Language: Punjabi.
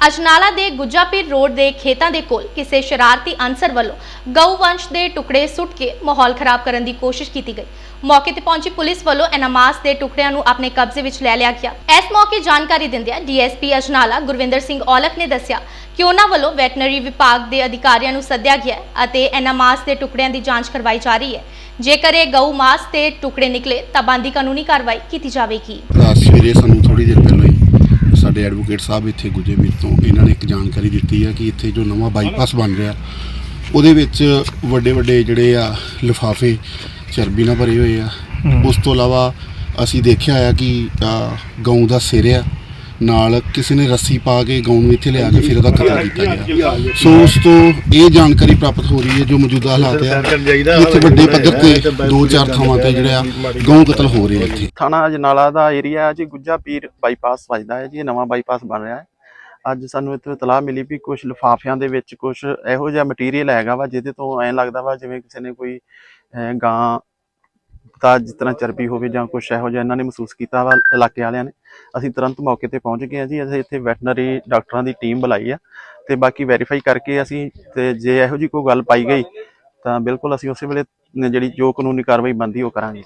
ਅਜਨਾਲਾ ਦੇ ਗੁੱਜਾਪੀਰ ਰੋਡ ਦੇ ਖੇਤਾਂ ਦੇ ਕੋਲ ਕਿਸੇ ਸ਼ਰਾਰਤੀ ਅਨਸਰ ਵੱਲੋਂ ਗਊ ਦੇ ਟੁਕੜੇ ਸੁੱਟ ਕੇ ਮਾਹੌਲ ਖਰਾਬ ਕਰਨ ਦੀ ਕੋਸ਼ਿਸ਼ ਕੀਤੀ ਗਈ। ਮੌਕੇ ਤੇ ਪਹੁੰਚੀ ਪੁਲਿਸ ਵੱਲੋਂ ਐਨਾਮਾਸ ਦੇ ਟੁਕੜਿਆਂ ਨੂੰ ਆਪਣੇ ਕਬਜ਼ੇ ਵਿੱਚ ਲੈ ਲਿਆ ਗਿਆ। ਇਸ ਮੌਕੇ ਜਾਣਕਾਰੀ ਦਿੰਦਿਆਂ ਡੀਐਸਪੀ ਅਜਨਾਲਾ ਗੁਰਵਿੰਦਰ ਸਿੰਘ ਔਲਖ ਨੇ ਦੱਸਿਆ ਕਿ ਉਹਨਾਂ ਵੱਲੋਂ ਵੈਟਨਰੀ ਵਿਭਾਗ ਦੇ ਅਧਿਕਾਰੀਆਂ ਨੂੰ ਸੱਦਿਆ ਗਿਆ ਅਤੇ ਐਨਾਮਾਸ ਦੇ ਟੁਕੜਿਆਂ ਦੀ ਜਾਂਚ ਕਰਵਾਈ ਜਾ ਰਹੀ ਹੈ। ਜੇਕਰ ਇਹ ਗਊ ਮਾਸ ਤੇ ਟੁਕੜੇ ਨਿਕਲੇ ਤਾਂ ਬੰਦੀ ਕਾਨੂੰਨੀ ਕਾਰਵਾਈ ਕੀਤੀ ਜਾਵੇਗੀ। ਰਾਤ ਸਵੇਰੇ ਸਾਨੂੰ ਥੋੜੀ ਦੇਰ ਪਹਿਲਾਂ ਹੀ ਸਾਡੇ ਐਡਵੋਕੇਟ ਸਾਹਿਬ ਇੱਥੇ ਗੁਜੇਮੀਰ ਤੋਂ ਇਹਨਾਂ ਨੇ ਇੱਕ ਜਾਣਕਾਰੀ ਦਿੱਤੀ ਹੈ ਕਿ ਇੱਥੇ ਜੋ ਨਵਾਂ ਬਾਈਪਾਸ ਬਣ ਰਿਹਾ ਉਹਦੇ ਵਿੱਚ ਵੱਡੇ ਵੱਡੇ ਜਿਹੜੇ ਆ ਲਿਫਾਫੇ ਚਰਬੀ ਨਾਲ ਭਰੇ ਹੋਏ ਆ। ਉਸ ਤੋਂ ਇਲਾਵਾ ਅਸੀਂ ਦੇਖਿਆ ਆ ਕਿ ਗਊ ਦਾ ਸਿਰ ਆ ਨਾਲ ਕਿਸੇ ਨੇ ਰੱਸੀ ਪਾ ਕੇ ਨੂੰ ਇੱਥੇ ਲਿਆ ਕੇ ਫਿਰ ਉਹਦਾ ਕਤਲ ਕੀਤਾ ਗਿਆ। ਸੋ ਉਸ ਤੋਂ ਇਹ ਜਾਣਕਾਰੀ ਪ੍ਰਾਪਤ ਹੋ ਰਹੀ ਹੈ ਜੋ ਮੌਜੂਦਾ ਹਾਲਾਤ ਆ ਕਿ ਇੱਥੇ ਵੱਡੇ ਪੱਧਰ ਤੇ ਦੋ ਚਾਰ ਥਾਵਾਂ ਤੇ ਜਿਹੜੇ ਆ ਗਊ ਕਤਲ ਹੋ ਰਹੇ ਇੱਥੇ। ਥਾਣਾ ਅਜਨਾਲਾ ਦਾ ਏਰੀਆ ਹੈ ਜੀ ਗੁੱਜਾ ਪੀਰ ਬਾਈਪਾਸ ਵੱਜਦਾ ਹੈ ਜੀ ਇਹ ਨਵਾਂ ਬਾਈਪਾਸ ਬਣ ਰਿਹਾ ਹੈ। ਅੱਜ ਸਾਨੂੰ ਇੱਥੇ ਇਤਲਾਹ ਮਿਲੀ ਵੀ ਕੁਝ ਲਿਫਾਫਿਆਂ ਦੇ ਵਿੱਚ ਕੁਝ ਇਹੋ ਜਿਹਾ ਮਟੀਰੀਅਲ ਹੈਗਾ ਵਾ ਜਿਹਦੇ ਤੋਂ ਐਂ ਲੱਗਦਾ ਵਾ ਜਿਵੇਂ ਕਿਸੇ ਨੇ ਕੋਈ ਗਾਂ ਤਾਂ ਜਿਸ ਤਰ੍ਹਾਂ ਚਰਬੀ ਹੋਵੇ ਜਾਂ ਕੁਝ ਇਹੋ ਜਿਹਾ ਇਹਨਾਂ ਨੇ ਮਹਿਸੂਸ ਕੀਤਾ ਵਾ ਇਲਾਕੇ ਵਾਲਿਆਂ ਨੇ, ਅਸੀਂ ਤੁਰੰਤ ਮੌਕੇ ਤੇ ਪਹੁੰਚ ਗਏ ਹਾਂ ਜੀ, ਅਸੀਂ ਇੱਥੇ ਵੈਟਰਨਰੀ ਡਾਕਟਰਾਂ ਦੀ ਟੀਮ ਬੁਲਾਈ ਆ ਤੇ ਬਾਕੀ ਵੈਰੀਫਾਈ ਕਰਕੇ ਅਸੀਂ ਤੇ ਜੇ ਇਹੋ ਜਿਹੀ ਕੋਈ ਗੱਲ ਪਾਈ ਗਈ ਤਾਂ ਬਿਲਕੁਲ ਅਸੀਂ ਉਸੇ ਵੇਲੇ ਜਿਹੜੀ ਜੋ ਕਾਨੂੰਨੀ ਕਾਰਵਾਈ ਬਣਦੀ ਉਹ ਕਰਾਂਗੇ ਜੀ।